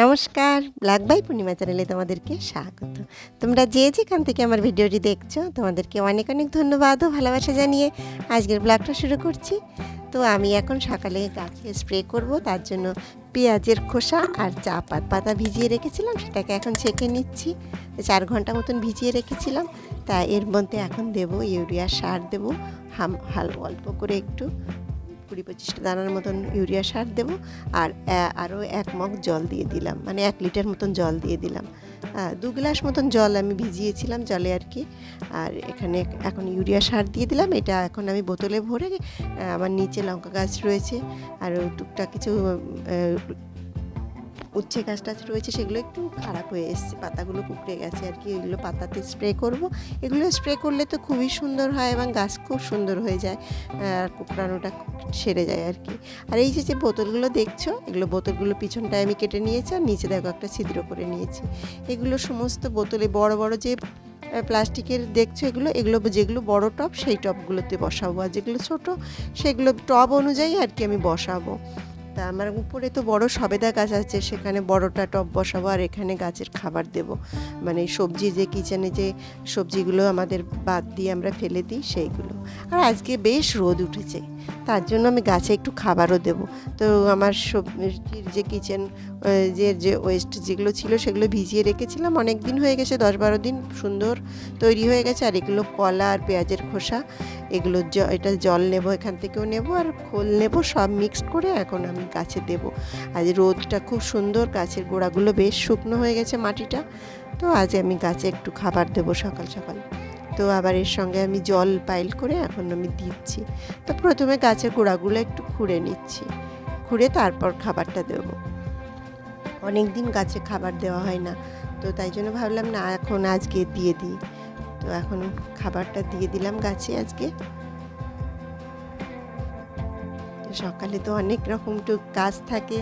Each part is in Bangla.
নমস্কার, ব্ল্যাক বাই পূর্ণিমা চ্যানেলে তোমাদেরকে স্বাগত। তোমরা যে যেখান থেকে আমার ভিডিওটি দেখছ, তোমাদেরকে অনেক অনেক ধন্যবাদ ও ভালোবাসা জানিয়ে আজকের ব্লগটা শুরু করছি। তো আমি এখন সকালে গাছে স্প্রে করব, তার জন্য পেঁয়াজের খোসা আর চা পাত পাতা ভিজিয়ে রেখেছিলাম, সেটাকে এখন ছেঁকে নিচ্ছি। চার ঘণ্টা মতন ভিজিয়ে রেখেছিলাম, তা এর মধ্যে এখন দেব ইউরিয়া সার দেবো, হাম হাল অল্প করে একটু কুড়ি পঁচিশটা দানার মতন ইউরিয়া সার দেব আর আরও এক মগ জল দিয়ে দিলাম। মানে এক লিটার মতন জল দিয়ে দিলাম। দু গ্লাস মতন জল আমি ভিজিয়েছিলাম জলে আর কি। আর এখানে এখন ইউরিয়া সার দিয়ে দিলাম। এটা এখন আমি বোতলে ভরে আমার নিচে লঙ্কা গাছ রয়েছে। আর টুকটাক কিছু উচ্ছে গাছ টাছ রয়েছে সেগুলো একটু খারাপ হয়ে এসছে। পাতাগুলো কুকড়ে গেছে আর কি, এগুলো পাতাতে স্প্রে করব। এগুলো স্প্রে করলে তো খুবই সুন্দর হয় এবং গাছ খুব সুন্দর হয়ে যায়, আর কুকড়ানোটা সেরে যায় আর কি। আর এই যে যে বোতলগুলো দেখছ, এগুলো বোতলগুলো পিছনটায় আমি কেটে নিয়েছি আর নিচে দেখো একটা ছিদ্র করে নিয়েছি। এগুলো সমস্ত বোতলে বড় বড় যে প্লাস্টিকের দেখছ এগুলো এগুলো যেগুলো বড় টব, সেই টবগুলোতে বসাবো। আর যেগুলো ছোট, সেগুলো টব অনুযায়ী আর কি আমি বসাবো। তা আমার উপরে তো বড় সবেদা গাছ আছে, সেখানে বড়টা টব বসাবো আর এখানে গাছের খাবার দেব। মানে সবজি যে কিচেনে যে সবজিগুলো আমাদের বাদ দিয়ে আমরা ফেলে দিই, সেইগুলো। আর আজকে বেশ রোদ উঠেছে। তার জন্য আমি গাছে একটু খাবারও দেব। তো আমার সবজির যে কিচেন যে যে ওয়েস্ট যেগুলো ছিল সেগুলো ভিজিয়ে রেখেছিলাম। অনেক দিন হয়ে গেছে দশ বারো দিন সুন্দর তৈরি হয়ে গেছে। আর এগুলো কলা আর পেঁয়াজের খোসা, এগুলো এটা জল নেব, এখান থেকেও নেব। আর খোল নেব, সব মিক্সড করে এখন আমি গাছে দেব। আজ রোদটা খুব সুন্দর, গাছের গোড়াগুলো বেশ শুকনো হয়ে গেছে মাটিটা। তো আজ আমি গাছে একটু খাবার দেব সকাল সকাল। তো আবার এর সঙ্গে আমি জল পাইল করে এখন আমি দিচ্ছি। তো প্রথমে গাছের গোড়াগুলো একটু খুঁড়ে নিচ্ছি। খুঁড়ে তারপর খাবারটা দেব। অনেক দিন গাছে খাবার দেওয়া হয় না। তো তাই জন্য ভাবলাম, না, এখন আজকে দিয়ে দিই। তো এখন খাবারটা দিয়ে দিলাম গাছে আজকে। সকালে তো অনেক রকম টুক গাছ থাকে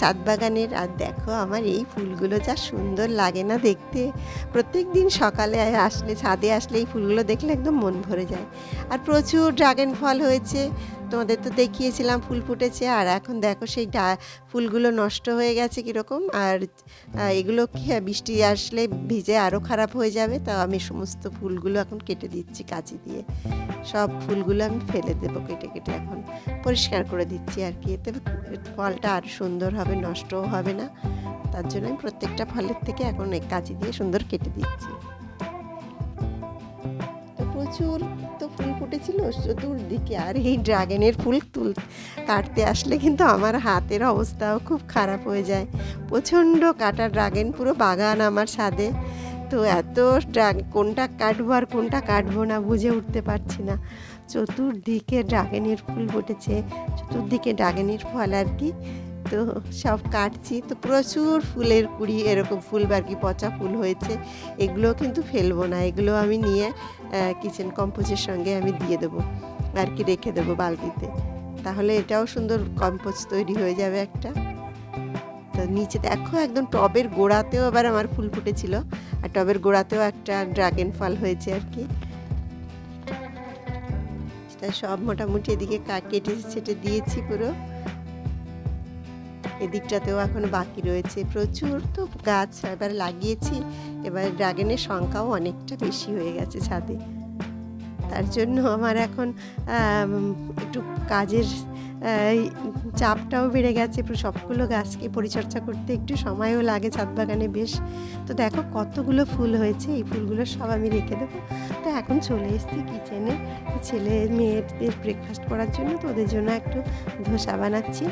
সাত বাগানের, আর দেখো আমার এই ফুলগুলো যা সুন্দর লাগে না দেখতে। প্রত্যেক দিন সকালে আসলে ছাদে আসলে এই ফুলগুলো দেখলে একদম মন ভরে যায়। আর প্রচুর ড্রাগন ফল হয়েছে তোমাদের তো দেখিয়েছিলাম ফুল ফুটেছে আর এখন দেখো সেই ফুলগুলো নষ্ট হয়ে গেছে কীরকম আর এগুলো কি হয়, বৃষ্টি আসলে ভিজে আরও খারাপ হয়ে যাবে তা আমি সমস্ত ফুলগুলো এখন কেটে দিচ্ছি কাঁচি দিয়ে। সব ফুলগুলো আমি ফেলে দেবো কেটে কেটে এখন পরিষ্কার করে দিচ্ছি আর কি এতে ফলটা আরও সুন্দর হবে নষ্টও হবে না। তার জন্য আমি প্রত্যেকটা ফলের থেকে এখন কাঁচি দিয়ে সুন্দর কেটে দিচ্ছি। প্রচুর তো ফুল ফুটেছিল, চতুর্দিকে আর এই ড্রাগনের ফুল তুল, কাটতে আসলে কিন্তু আমার হাতের অবস্থাও খুব খারাপ হয়ে যায়। প্রচণ্ড কাটা ড্রাগন, পুরো বাগান আমার ছাদে তো এত ড্রাগ, কোনটা কাটবো আর কোনটা কাটবো না বুঝে উঠতে পারছি না। চতুর্দিকে ড্রাগনের ফুল ফুটেছে, চতুর্দিকে ড্রাগনের ফল আর কি। তো সব কাটছি। তো প্রচুর ফুলের কুড়ি, এরকম ফুল আর কি পচা ফুল হয়েছে এগুলো কিন্তু ফেলব না। এগুলো আমি নিয়ে কিচেন কম্পোজের সঙ্গে আমি দিয়ে দেবো আর কি রেখে দেবো বালতিতে। তাহলে এটাও সুন্দর কম্পোজ তৈরি হয়ে যাবে একটা। তো নিচে দেখো একদম টবের গোড়াতেও আবার আমার ফুল ফুটেছিল। আর টবের গোড়াতেও একটা ড্রাগন ফল হয়েছে আর কি। সব মোটামুটি এদিকে কেটে ছেটে দিয়েছি পুরো। এদিকটাতেও এখন বাকি রয়েছে। প্রচুর তো গাছ এবার লাগিয়েছি। এবার ড্রাগনের সংখ্যাও অনেকটা বেশি হয়ে গেছে ছাদে। তার জন্য আমার এখন একটু কাজের চাপটাও বেড়ে গেছে সবগুলো গাছকে পরিচর্যা করতে একটু সময়ও লাগে ছাদ বাগানে বেশ। তো দেখো কতগুলো ফুল হয়েছে, এই ফুলগুলো সব আমি রেখে দেবো। তো এখন চলে এসেছি কিচেনে ছেলে মেয়েদের ব্রেকফাস্ট করার জন্য, তো ওদের জন্য একটু ধোসা বানাচ্ছি।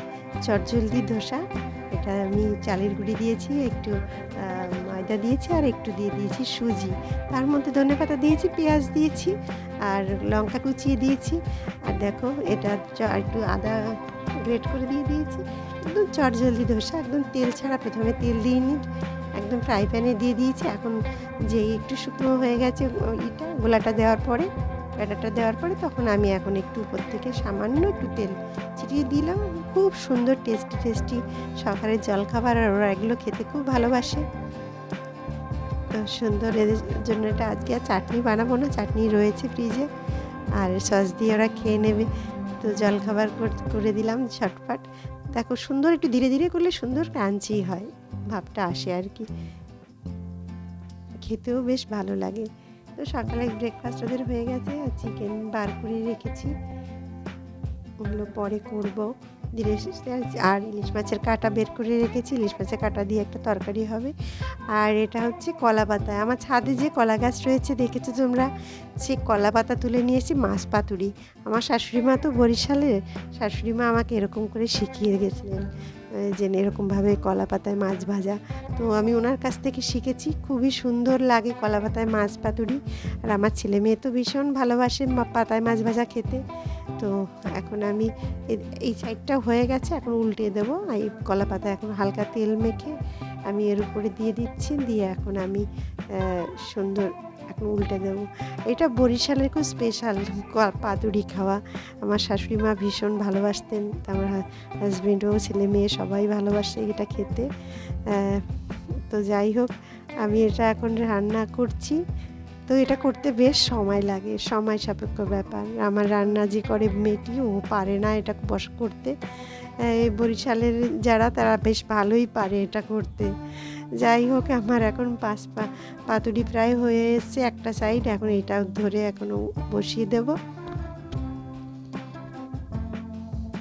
চটজলদি ধোসা, এটা আমি চালের গুঁড়ি দিয়েছি, একটু ময়দা দিয়েছি আর একটু দিয়ে দিয়েছি সুজি। তার মধ্যে ধনে পাতা দিয়েছি, পেঁয়াজ দিয়েছি আর লঙ্কা কুচিয়ে দিয়েছি। আর দেখো এটা একটু আদা গ্রেট করে দিয়ে দিয়েছি। একদম চটজলদি ধোসা, একদম তেল ছাড়া প্রথমে তেল দিইনি। একদম ফ্রাই প্যানে দিয়ে দিয়েছি। এখন যে একটু শুকনো হয়ে গেছে ইটা, গোলাটা দেওয়ার পরে, ব্যাটারটা দেওয়ার পরে তখন আমি এখন একটু উপর থেকে সামান্য একটু তেল ছিটিয়ে দিলাম। খুব সুন্দর টেস্টি টেস্টি সকালের জলখাবার আর ওরা এগুলো খেতে খুব ভালোবাসে। সুন্দর এদের জন্য এটা আজকে আর চাটনি বানাবো না, চাটনি রয়েছে ফ্রিজে আর সস দিয়ে ওরা খেয়ে নেবে। তো জলখাবার কর- করে দিলাম ঝটপট। দেখো সুন্দর একটু ধীরে ধীরে করলে সুন্দর ক্রাঞ্চি হয়, ভাবটা আসে আর কি। খেতেও বেশ ভালো লাগে। তো সকালে ব্রেকফাস্ট ওদের হয়ে গেছে, আর চিকেন বার করে রেখেছি। ওগুলো পরে করব। আর- ইলিশ মাছের কাঁটা বের করে রেখেছি। ইলিশ মাছের কাঁটা দিয়ে একটা তরকারি হবে। আর এটা হচ্ছে কলা পাতা। আমার ছাদে যে কলা গাছ রয়েছে, দেখেছ তোমরা? সে কলা পাতা তুলে নিয়েছি, মাছ পাতুরি। আমার শাশুড়ি মা তো বরিশালের। শাশুড়ি মা আমাকে এরকম করে শিখিয়ে গেছিলেন। যে এরকমভাবে কলা পাতায় মাছ ভাজা। তো আমি ওনার কাছ থেকে শিখেছি, খুবই সুন্দর লাগে কলা পাতায় মাছ পাতুরি। আর আমার ছেলে মেয়ে তো ভীষণ ভালোবাসে পাতায় মাছ ভাজা খেতে। তো এখন আমি এই সাইডটা হয়ে গেছে, এখন উল্টে দেবো। এই কলা পাতা এখন হালকা তেল মেখে আমি এর উপরে দিয়ে দিচ্ছি। দিয়ে এখন আমি সুন্দর এখন উল্টে দেবো। এটা বরিশালের খুব স্পেশাল পাতুরি খাওয়া। আমার শাশুড়ি মা ভীষণ ভালোবাসতেন। আমার হাজবেন্ডও ছেলে মেয়ে সবাই ভালোবাসে এটা খেতে। তো যাই হোক, আমি এটা এখন রান্না করছি। তো এটা করতে বেশ সময় লাগে, সময় সাপেক্ষ ব্যাপার। আমার রান্না যে করে মেয়েটি, ও পারে না এটা বস করতে। বরিশালের যারা, তারা বেশ ভালোই পারে এটা করতে। যাই হোক, আমার এখন পাঁচ পা, পাতুরি প্রায় হয়ে এসছে একটা সাইড এখন এটা ধরে এখনও বসিয়ে দেব।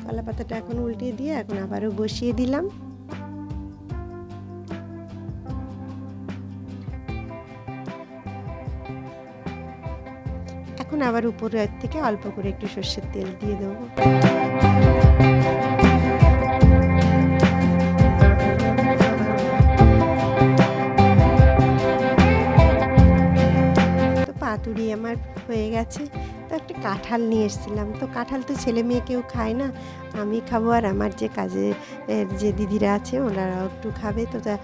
কলা পাতাটা এখন উল্টিয়ে দিয়ে এখন আবারও বসিয়ে দিলাম। এখন আবার উপরের থেকে অল্প করে একটু সর্ষের তেল দিয়ে দেবো। আমার হয়ে গেছে। তো একটা কাঁঠাল নিয়ে এসেছিলাম। তো কাঁঠাল তো ছেলে মেয়ে কেউ খায় না। আমি খাব আর আমার যে কাজে যে দিদিরা আছে ওনারাও একটু খাবে। তো তা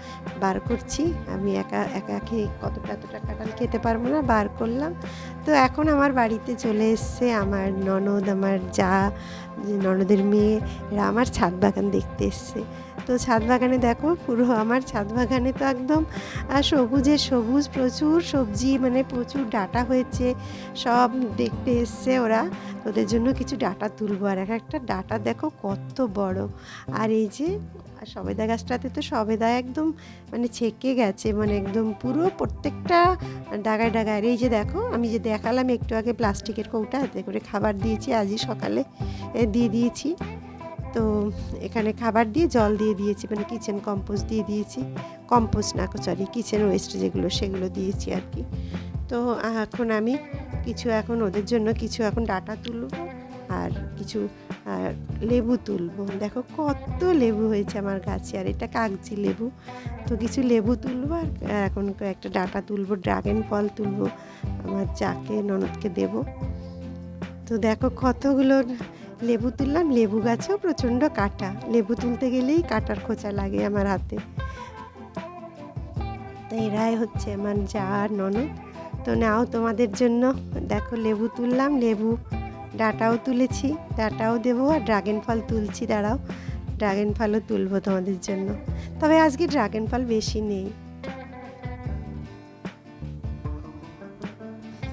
বার করছি। আমি একা একা খেয়ে কতটা, এতটা কাঁঠাল খেতে পারব না, বার করলাম। তো এখন আমার বাড়িতে চলে এসছে আমার ননদ, আমার যা ননদের মেয়ে এরা আমার ছাদ বাগান দেখতে এসছে। তো ছাদ বাগানে দেখো, পুরো আমার ছাদ বাগানে তো একদম সবুজে সবুজ, প্রচুর সবজি মানে প্রচুর ডাটা হয়েছে। সব দেখতে এসছে ওরা। ওদের জন্য কিছু ডাটা তুলবো। আর এক একটা ডাটা দেখো কত বড়। আর এই যে সবেদা গাছটাতে তো সবেদা একদম মানে ছেকে গেছে মানে একদম পুরো প্রত্যেকটা ডাগায় ডাগায়। এই যে দেখো, আমি যে দেখালাম একটু আগে প্লাস্টিকের কৌটা, হাতে করে খাবার দিয়েছি আজই সকালে দিয়ে দিয়েছি। তো এখানে খাবার দিয়ে জল দিয়ে দিয়েছি মানে কিচেন কম্পোস্ট দিয়ে দিয়েছি। কম্পোস্ট না সরি কিচেন ওয়েস্ট যেগুলো, সেগুলো দিয়েছি আর কি। তো এখন আমি কিছু এখন ওদের জন্য কিছু এখন ডাটা তুলবো, আর কিছু আর লেবু তুলবো। দেখো কত লেবু হয়েছে আমার গাছে, আর এটা কাগজি লেবু। তো কিছু লেবু তুলবো আর এখন একটা ডাটা তুলবো, ড্রাগন ফল তুলবো, আমার চাকে ননদকে দেব। তো দেখো কতগুলো লেবু তুললাম, লেবু গাছেও প্রচণ্ড কাটা। লেবু তুলতে গেলেই কাটার খোঁচা লাগে আমার হাতে। তো এরাই হচ্ছে আমার যা ননদ। তো নাও তোমাদের জন্য, দেখো লেবু তুললাম, লেবু ডাটাও তুলেছি, ডাটাও দেবো আর ড্রাগন ফল তুলছি, দাঁড়াও। ড্রাগন ফলও তুলবো তোমাদের জন্য। তবে আজকে ড্রাগন ফল বেশি নেই।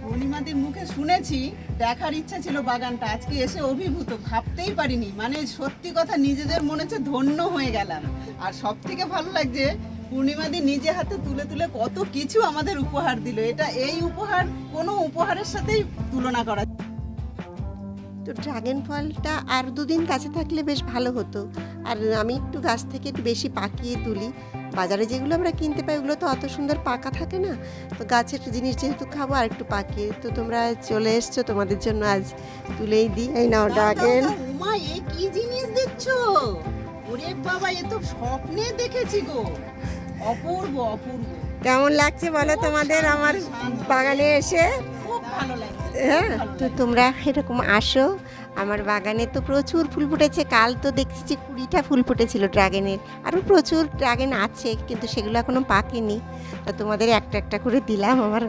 পূর্ণিমাদির মুখে শুনেছি, দেখার ইচ্ছা ছিল বাগানটা, আজকে এসে অভিভূত, ভাবতেই পারিনি। মানে সত্যি কথা, নিজেদের মনে হচ্ছে ধন্য হয়ে গেলাম। আর সব থেকে ভালো লাগছে পূর্ণিমাদি নিজে হাতে তুলে তুলে কত কিছু আমাদের উপহার দিল। এটা এই উপহার, কোনো উপহারের সাথেই তুলনা করা। তো ড্রাগন ফলটা আর দুদিন কাছে থাকলে বেশ ভালো হতো। আর আমি একটু গাছ থেকে একটু বেশি পাকিয়ে তুলি। বাজারে যেগুলো আমরা কিনতে পাই ওগুলো তো অত সুন্দর পাকা থাকে না। তো গাছের জিনিস যেহেতু খাব আর একটু পাকিয়ে। তো তোমরা চলে এসছো তোমাদের জন্য আজ তুলেই দিই। এই নাও ড্রাগন। কি জিনিস দেখছ? ওরে বাবা এ তো স্বপ্নে দেখেছি গো। অপূর্ব অপূর্ব। কেমন লাগছে বলো তোমাদের আমার বাগানে এসে? খুব ভালো লাগছে। হ্যাঁ তো তোমরা এরকম আসো। আমার বাগানে তো প্রচুর ফুল ফুটেছে। কাল তো দেখছি যে কুড়িটা ফুল ফুটেছিল ড্রাগনের। আরও প্রচুর ড্রাগন আছে কিন্তু সেগুলো এখনও পাকেনি। তো তোমাদের একটা একটা করে দিলাম। আমার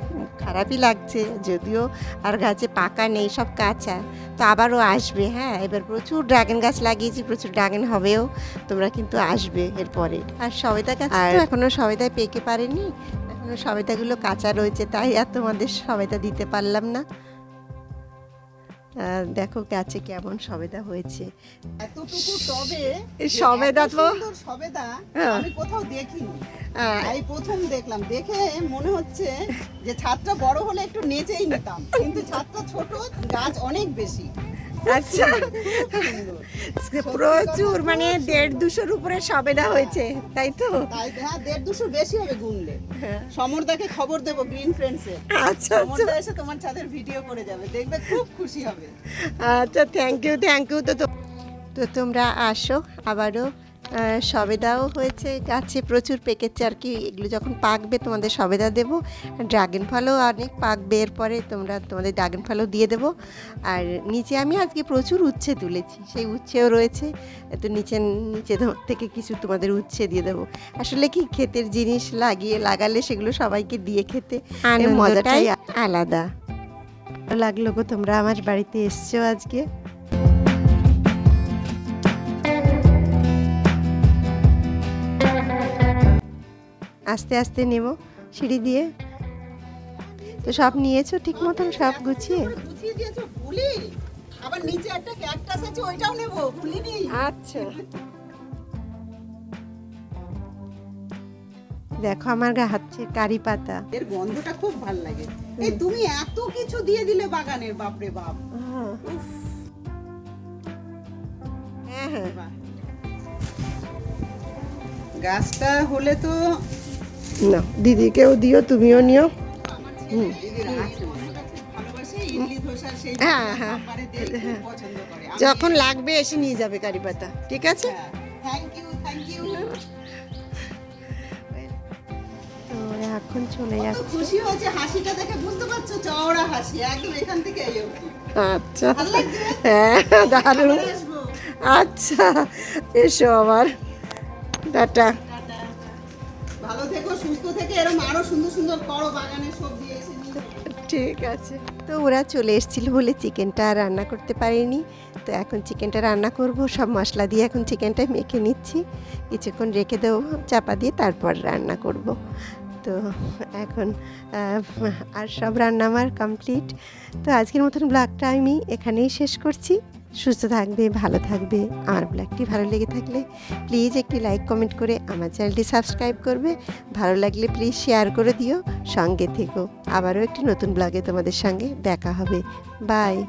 খারাপই লাগছে যদিও আর গাছে পাকা নেই সব কাঁচা। তো আবারও আসবে হ্যাঁ? এবার প্রচুর ড্রাগন গাছ লাগিয়েছি প্রচুর ড্রাগন হবেও। তোমরা কিন্তু আসবে এরপরে। আর সবেদা গাছ তো এখনও সবেদায় পেকে পারেনি। এখনও সবেদাগুলো কাঁচা রয়েছে তাই আর তোমাদের সবেদা দিতে পারলাম না। দেখো গাছে কেমন সবেদা হয়েছে। এতটুকু টবে সবেদা তো- সবেদা হ্যাঁ। আমি কোথাও দেখিনি। এই প্রথম দেখলাম। দেখে মনে হচ্ছে যে ছাদটা বড় হলে একটু নেচেই নিতাম। কিন্তু ছাদটা ছোট গাছ অনেক বেশি। আচ্ছা। প্রচুর মানে দেড় দুশোর উপরে সবেদা হয়েছে তাই তো? হ্যাঁ দেড় দুশো বেশি হবে গুনলে। হ্যাঁ। সমরদাকে খবর দেবো গ্রিন ফ্রেন্ডসে আচ্ছা আচ্ছা। সমরদা এসে তোমার ছাদের ভিডিও করে যাবে দেখবে খুব খুশি হবে। আচ্ছা থ্যাংক ইউ থ্যাংক ইউ তো তো- তোমরা আসো আবারও সবেদাও হয়েছে গাছে প্রচুর পেকেছে আর কি। এগুলো যখন পাকবে তোমাদের সবেদা দেবো। ড্রাগন ফলও অনেক পাকবে এরপরে তোমরা তোমাদের ড্রাগন ফলও দিয়ে দেবো। আর নিচে আমি আজকে প্রচুর উচ্ছে তুলেছি সেই উচ্ছেও রয়েছে। তো নিচে নিচে থেকে কিছু তোমাদের উচ্ছে দিয়ে দেবো। আসলে কি ক্ষেতের জিনিস লাগিয়ে লাগালে সেগুলো সবাইকে দিয়ে খেতে মজাটাই আলাদা। লাগল গো তোমরা আমার বাড়িতে এসছো আজকে। আস্তে আস্তে নেব সিঁড়ি দিয়ে। তো সব নিয়েছো ঠিক মতন? সব গুছিয়ে? গুছিয়ে দিয়েছ ফুলি আবার নিচে একটা ক্যাকটাস আছে ওইটাও নেব ফুলিনি আচ্ছা। দেখো আমার গা হাতে কারি পাতা। এর গন্ধটা খুব ভালো লাগে। এই তুমি এত কিছু দিয়ে দিলে বাগানের বাপরে বাপ। হ্যাঁ হ্যাঁ। গাছটা হলে তো না দিদিকেও দিও তুমিও নিও। হ্যাঁ, হ্যাঁ। যখন লাগবে এসে নিয়ে যাবে কারি পাতা ঠিক আছে? তো এখন চলে যাচ্ছে। খুশি হয়েছে হাসিটা দেখে বুঝতে পারছ? চওড়া হাসি একদম এখান থেকে আচ্ছা। হ্যাঁ দারুণ। আচ্ছা এসো আবার। টাটা। ভালো থেকো, সুস্থ থেকে এরকম সুন্দর সুন্দর বাগানে সবজি ঠিক আছে। তো ওরা চলে এসেছিল বলে চিকেনটা রান্না করতে পারিনি। তো এখন চিকেনটা রান্না করব, সব মশলা দিয়ে এখন চিকেনটা মেখে নিচ্ছি। কিছুক্ষণ রেখে দেবো, চাপা দিয়ে তারপর রান্না করব। তো এখন আর সব রান্না আমার কমপ্লিট তো আজকের মতন ব্লগটা আমি এখানেই শেষ করছি। সুস্থ থাকবে, ভালো থাকবে, আমার ব্লগটি ভালো লেগে থাকলে প্লিজ একটি লাইক কমেন্ট করে আমার চ্যানেলটি সাবস্ক্রাইব করবে। ভালো লাগলে প্লিজ শেয়ার করে দিও। সঙ্গে থেকো। আবারও একটি নতুন ব্লগে তোমাদের সঙ্গে দেখা হবে। বাই